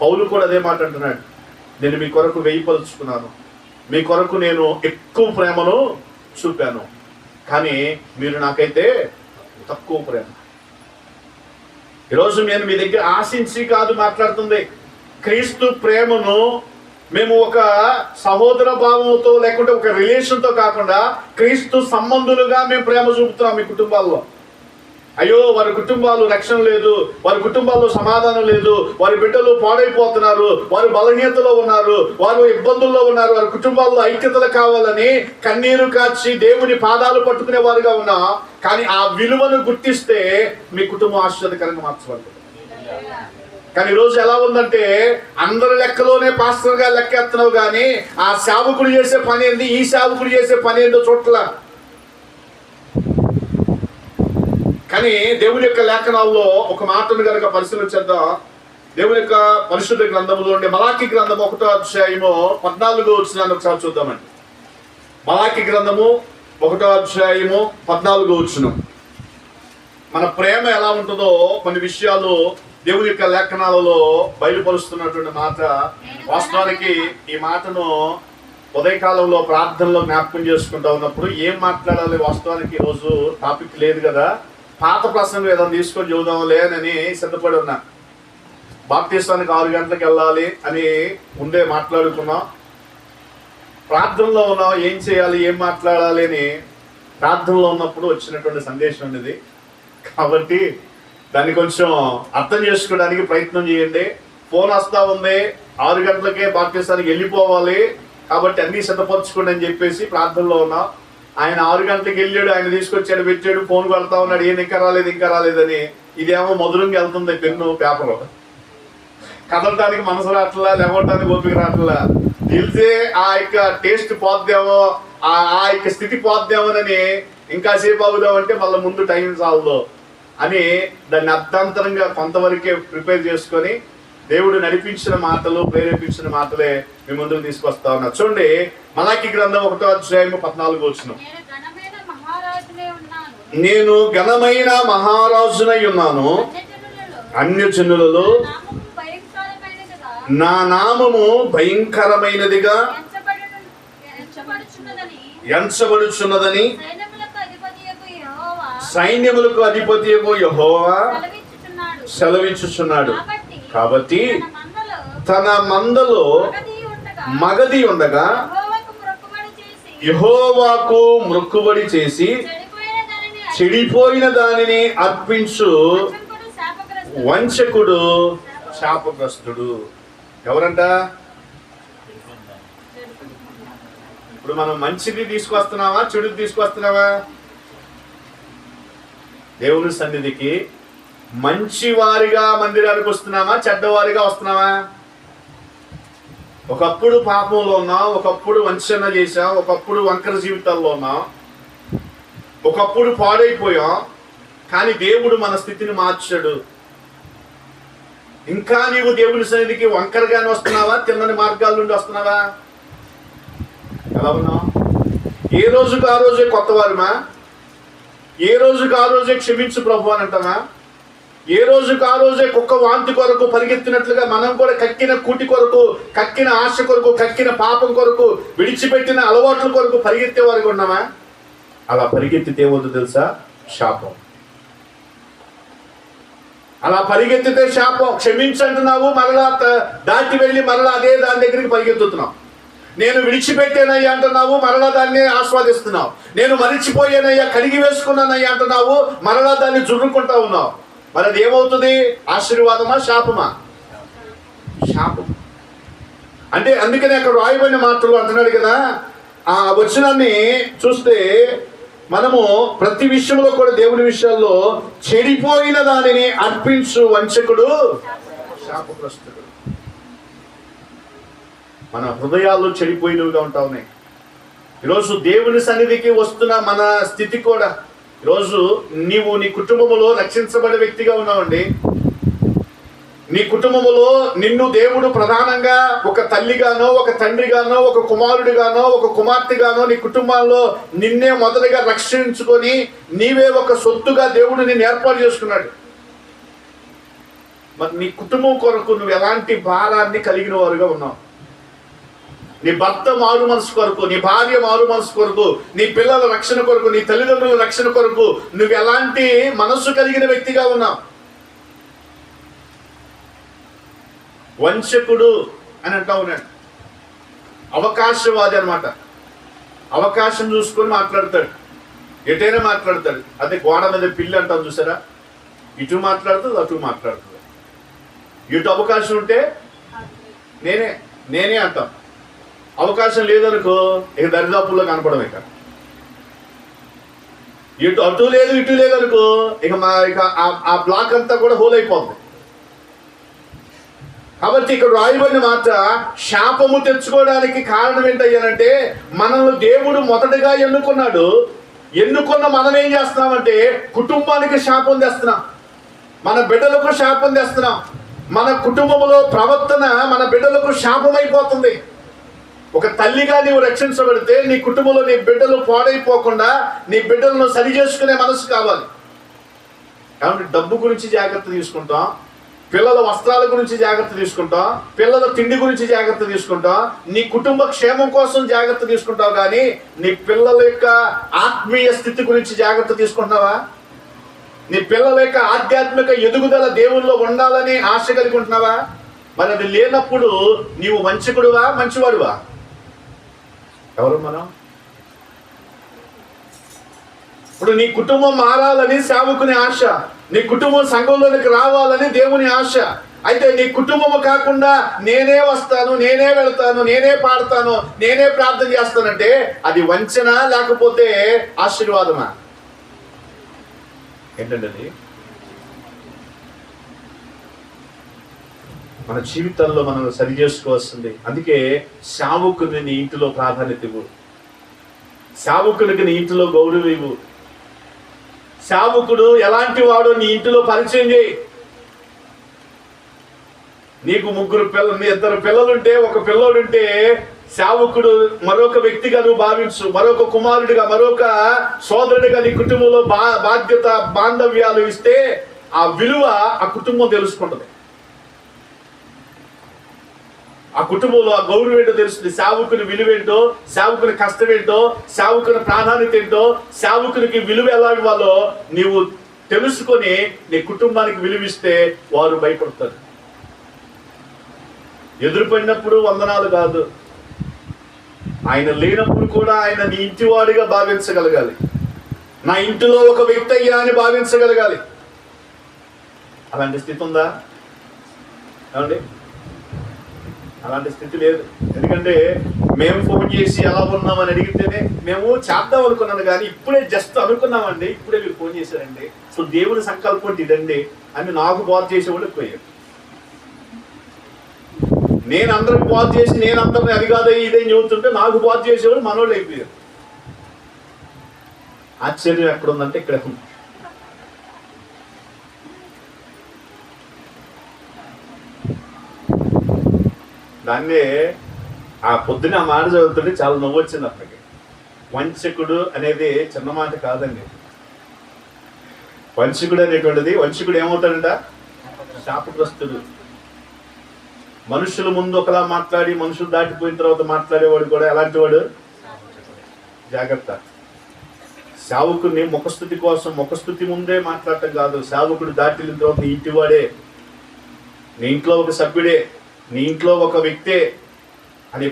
పౌలు కూడా అదే మాట అంటున్నాడు. నేను మీ కొరకు వేయిపలుచుకున్నాను మీ కొరకు నేను ఎక్కువ ప్రేమను చూపాను. కానీ మీరు నాకైతే తక్కువ ప్రేమ. ఈరోజు నేను మీ దగ్గర ఆశించి కాదు మాట్లాడుతుంది. క్రీస్తు ప్రేమను మేము ఒక సహోదర భావంతో లేకుంటే ఒక రిలేషన్తో కాకుండా క్రీస్తు సంబంధులుగా మేము ప్రేమ చూపుతున్నాం మీ కుటుంబాల్లో. అయ్యో వారి కుటుంబాలు రక్షణ లేదు వారి కుటుంబాల్లో సమాధానం లేదు వారి బిడ్డలు పాడైపోతున్నారు వారు బలహీనతలో ఉన్నారు వారు ఇబ్బందుల్లో ఉన్నారు వారి కుటుంబాల్లో ఐక్యతలు కావాలని కన్నీరు కాచి దేవుని పాదాలు పట్టుకునే వారుగా ఉన్నా కానీ ఆ విలువను గుర్తిస్తే మీ కుటుంబం ఆశ్చర్యకరంగా మార్చబడుతుంది. కానీ ఈరోజు ఎలా ఉందంటే అందరి లెక్కలోనే పాస్టర్గా లెక్కేస్తున్నావు కానీ ఆ సేవకుడు చేసే పని ఏంది ఈ సేవకుడు చేసే పని ఏందో చూడట్లా. కానీ దేవుని యొక్క లేఖనాల్లో ఒక మాటను కనుక పరిశీలన చేద్దాం. దేవుని యొక్క పరిశుద్ధ గ్రంథములో ఉండే మలాకి గ్రంథం ఒకటో అధ్యాయము పద్నాలుగో వచ్చినాన్ని ఒకసారి చూద్దామండి. మలాకి గ్రంథము ఒకటో అధ్యాయము పద్నాలుగో వచ్చిన మన ప్రేమ ఎలా ఉంటుందో కొన్ని విషయాలు దేవుని యొక్క లేఖనాలలో బయలుపరుస్తున్నటువంటి మాట వాస్తవానికి ఈ మాటను ఉదయకాలంలో ప్రార్థనలో జ్ఞాపకం చేసుకుంటా ఉన్నప్పుడు ఏం మాట్లాడాలి? వాస్తవానికి ఈరోజు టాపిక్ లేదు కదా. పాత ప్రసంగం ఏదైనా తీసుకొని చూద్దాంలే అని సిద్ధపడి ఉన్నా. బాప్తీస్తానికి ఆరు గంటలకు వెళ్ళాలి అని ముందే మాట్లాడుకున్నాం. ప్రార్థనలో ఉన్నాం ఏం చేయాలి ఏం మాట్లాడాలి అని ప్రార్థనలో ఉన్నప్పుడు వచ్చినటువంటి సందేశం ఇది కాబట్టి దాన్ని కొంచెం అర్థం చేసుకోవడానికి ప్రయత్నం చేయండి. ఫోన్ వస్తా ఉంది ఆరు గంటలకే బాప్తీస్తానికి వెళ్ళిపోవాలి. కాబట్టి అన్నీ సిద్ధపరచుకోండి అని చెప్పేసి ప్రార్థనలో ఉన్నాం. ఆయన ఆరు గంటలకు వెళ్ళాడు ఆయన తీసుకొచ్చాడు పెట్టాడు ఫోన్ కొడతా ఉన్నాడు ఏం ఇంకా రాలేదు ఇంకా రాలేదని. ఇదేమో మధురంగా వెళ్తుంది పెన్ను పేపర్. కదలటానికి మనసు రావట్లా లేవటానికి ఓపిక రావట్లా. తెలిసే ఆ యొక్క టేస్ట్ పోద్దేమో ఆ యొక్క స్థితి పోద్దేమోనని ఇంకా సేపు అవుదామంటే మళ్ళీ ముందు టైం చాలదు అని దాన్ని అర్థాంతరంగా కొంతవరకే ప్రిపేర్ చేసుకొని దేవుడు నడిపించిన మాటలు ప్రేరేపించిన మాటలే మీ ముందుకు తీసుకొస్తా ఉన్నా చూడండి మలాకి గ్రంథం ఒకటో అధ్యాయం పద్నాలుగు వచ్చిన. నేను ఘనమైన మహారాజునే ఉన్నాను. అన్యజనులలో. నా నామము భయంకరమైనదిగా. ఎంచబడుచున్నదని. సైన్యములకు అధిపతి యహోవా. సెలవించుచున్నాడు కాబట్టి తన మందలో మగది ఉండగా యెహోవాకు మొక్కుబడి చేసి చెడిపోయిన దానిని అర్పించు. వంచకుడు శాపగ్రస్తుడు. ఎవరంట? ఇప్పుడు మనం మంచిది తీసుకొస్తున్నావా చెడుది తీసుకొస్తున్నావా? దేవుని సన్నిధికి మంచివారిగా మందిరానికి వస్తున్నామా చెడ్డవారిగా వస్తున్నామా ఒకప్పుడు పాపంలో ఉన్నాం ఒకప్పుడు వంచన చేసాం ఒకప్పుడు వంకర జీవితాల్లో ఉన్నాం ఒకప్పుడు పాడైపోయాం కానీ దేవుడు మన స్థితిని మార్చాడు. ఇంకా నీవు దేవుని సన్నిధికి వంకరగానే వస్తున్నావా? తిన్నని మార్గాల నుండి వస్తున్నావా? ఎలా ఉన్నావు? ఏ రోజుకు ఆ రోజే కొత్త వారిమా ఏ రోజుకు ఆ రోజే క్షమించు ప్రభు అని అంటామా ఏ రోజుకు ఆ రోజే కుక్క వాంతి కొరకు పరిగెత్తినట్లుగా మనం కూడా కక్కిన కూటి కొరకు కక్కిన ఆశ కొరకు కక్కిన పాపం కొరకు విడిచిపెట్టిన అలవాట్ల కొరకు పరిగెత్తే వారికి ఉన్నామా? అలా పరిగెత్తితే ఏమవుతుందో తెలుసా? శాపం. అలా పరిగెత్తితే శాపం. క్షమించంటున్నావు మరలా దాటి వెళ్ళి మరలా అదే దాని దగ్గరికి పరిగెత్తుతున్నావు. నేను విడిచిపెట్టానయ్యా అంటున్నావు మరలా దాన్ని ఆస్వాదిస్తున్నావు. నేను మరిచిపోయానయ్యా కడిగి వేసుకున్నానయ్యా అంటున్నావు మరలా దాన్ని జుర్రుకుంటా ఉన్నావు. మరి అది ఏమవుతుంది? ఆశీర్వాదమా శాపమా? శాపం. అంటే అందుకనే అక్కడ రాయబడిన మాటలు అంటున్నాడు కదా ఆ వచనాన్ని చూస్తే మనము ప్రతి విషయంలో కూడా దేవుని విషయాల్లో చెడిపోయిన దానిని అర్పించు వంచకుడు శాపగ్రస్తుడు. మన హృదయాలు చెడిపోయినవిగా ఉంటా ఉన్నాయి. ఈరోజు దేవుని సన్నిధికి వస్తున్న మన స్థితి కూడా ఈరోజు నీవు నీ కుటుంబములో రక్షించబడే వ్యక్తిగా ఉన్నావండి. నీ కుటుంబములో నిన్ను దేవుడు ప్రధానంగా ఒక తల్లిగానో ఒక తండ్రిగానో ఒక కుమారుడిగానో ఒక కుమార్తెగానో నీ కుటుంబాల్లో నిన్నే మొదటగా రక్షించుకొని నీవే ఒక సొత్తుగా దేవుడు నిన్ను ఏర్పాటు చేసుకున్నాడు. మరి నీ కుటుంబం కొరకు నువ్వు ఎలాంటి భారాన్ని కలిగిన వారుగా ఉన్నావు? నీ భర్త మారు మనసు కొరకు నీ భార్య మారు మనసు కొరకు నీ పిల్లల రక్షణ కొరకు నీ తల్లిదండ్రుల రక్షణ కొరకు నువ్వు ఎలాంటి మనస్సు కలిగిన వ్యక్తిగా ఉన్నావు? వంశకుడు అని అంటా ఉన్నాడు అవకాశవాది అన్నమాట. అవకాశం చూసుకొని మాట్లాడతాడు. ఎటైనా మాట్లాడతాడు. అదే గోడ మీద పిల్లి అంటాం చూసారా? ఇటు మాట్లాడుతుంది అటు మాట్లాడుతుంది. ఇటు అవకాశం ఉంటే నేనే నేనే అంటాం. అవకాశం లేదనుకో ఇక దరిదాపుల్లో కనపడం ఇక. ఇటు అటు లేదు ఇటు లేదనుకో ఇక మా ఇక ఆ- ఆ బ్లాక్ అంతా కూడా హోల్ అయిపోతుంది కాబట్టి ఇక్కడ రాయబడిన మాట శాపము తెచ్చుకోవడానికి కారణం ఏంటయ్యానంటే మనల్ని దేవుడు మొదటగా ఎన్నుకున్నాడు. ఎన్నుకున్న మనం ఏం చేస్తున్నామంటే కుటుంబానికి శాపం తెస్తున్నాం. మన బిడ్డలకు శాపం తెస్తున్నాం. మన కుటుంబంలో ప్రవర్తన మన బిడ్డలకు శాపం అయిపోతుంది ఒక తల్లిగా నీవు రక్షించబడితే నీ కుటుంబంలో నీ బిడ్డలు పాడైపోకుండా నీ బిడ్డలను సరి చేసుకునే మనసు కావాలి. కాబట్టి డబ్బు గురించి జాగ్రత్త తీసుకుంటాం. పిల్లల వస్త్రాల గురించి జాగ్రత్త తీసుకుంటాం. పిల్లల తిండి గురించి జాగ్రత్త తీసుకుంటాం. నీ కుటుంబ క్షేమం కోసం జాగ్రత్త తీసుకుంటావు కానీ నీ పిల్లల యొక్క ఆత్మీయ స్థితి గురించి జాగ్రత్త తీసుకుంటున్నావా? నీ పిల్లల యొక్క ఆధ్యాత్మిక ఎదుగుదల దేవుల్లో ఉండాలని ఆశ కలిగి ఉంటున్నావా? మరి అది లేనప్పుడు నీవు మంచికుడువా? మంచివాడువా? ఎవరు మనం? ఇప్పుడు నీ కుటుంబం మారాలని సేవకుని ఆశ నీ కుటుంబం సంఘంలోనికి రావాలని దేవుని ఆశ. అయితే నీ కుటుంబము కాకుండా నేనే వస్తాను నేనే వెళ్తాను నేనే పాడతాను నేనే ప్రార్థన చేస్తానంటే అది వంచన లేకపోతే ఆశీర్వాదమా? ఏంటండి మన జీవితాల్లో మనం సరి చేసుకోవాల్సింది. అందుకే శావుకుని నీ ఇంటిలో ప్రాధాన్యత ఇవ్వు. సావుకునికి నీ ఇంటిలో గౌరవం ఇవ్వు. శావుకుడు ఎలాంటి వాడో నీ ఇంటిలో పరిచయం చేయి. నీకు ముగ్గురు పిల్ల ఇద్దరు పిల్లలుంటే ఒక పిల్లోడుంటే శావకుడు మరొక వ్యక్తిగా నువ్వు భావించు. మరొక కుమారుడిగా మరొక సోదరుడిగా నీ కుటుంబంలో బా బాధ్యత బాంధవ్యాలు ఇస్తే ఆ విలువ ఆ కుటుంబం తెలుసుకుంటుంది. ఆ కుటుంబంలో ఆ గౌరవం ఏంటో తెలుస్తుంది. సేవకుని విలువ ఏంటో సేవకుని కష్టం ఏంటో సేవకుని ప్రాధాన్యత ఏంటో సేవకునికి విలువ ఎలా ఇవ్వాలో నీవు తెలుసుకొని నీ కుటుంబానికి విలువిస్తే వారు భయపడతారు. ఎదురుపడినప్పుడు వందనాలు కాదు. ఆయన లేనప్పుడు కూడా ఆయన నీ ఇంటివాడిగా భావించగలగాలి. నా ఇంటిలో ఒక వ్యక్తి అయ్యా అని భావించగలగాలి. అలాంటి స్థితి ఉందా? ఏమండి? అలాంటి స్థితి లేదు. ఎందుకంటే మేము ఫోన్ చేసి ఎలా ఉన్నామని అడిగితేనే మేము చేద్దాం అనుకున్నాను కానీ ఇప్పుడే జస్ట్ అనుకున్నామండి. ఇప్పుడే మీరు ఫోన్ చేశారండి. సో దేవుని సంకల్పం ఇదండి అని నాకు బాధ చేసేవాళ్ళు ఎక్కువయ్యారు నేను అందరికి బాధ చేసి నేను అందరిని అది కాదు ఇదేం చెబుతుంటే నాకు బాధ చేసేవాళ్ళు మనోళ్ళు అయిపోయారు. ఆశ్చర్యం ఎక్కడుందంటే ఇక్కడ ఉంది. దాన్నే ఆ పొద్దున ఆ మాట చదువుతుంటే చాలా నవ్వు వచ్చింది అప్పటికి. వంచకుడు అనేది చిన్న మాట కాదండి. వంచకుడు అనేటువంటిది వంచకుడు ఏమవుతాడంట? శాపగ్రస్తుడు. మనుషుల ముందు ఒకలా మాట్లాడి మనుషులు దాటిపోయిన తర్వాత మాట్లాడేవాడు కూడా ఎలాంటి వాడు జాగ్రత్త. సేవకుడిని ముఖస్థుతి కోసం ముఖస్థుతి ముందే మాట్లాడటం కాదు. సేవకుడు దాటిన తర్వాత ఇంటివాడే. నీ ఇంట్లో ఒక సభ్యుడే. నీ ఇంట్లో ఒక వ్యక్తే అని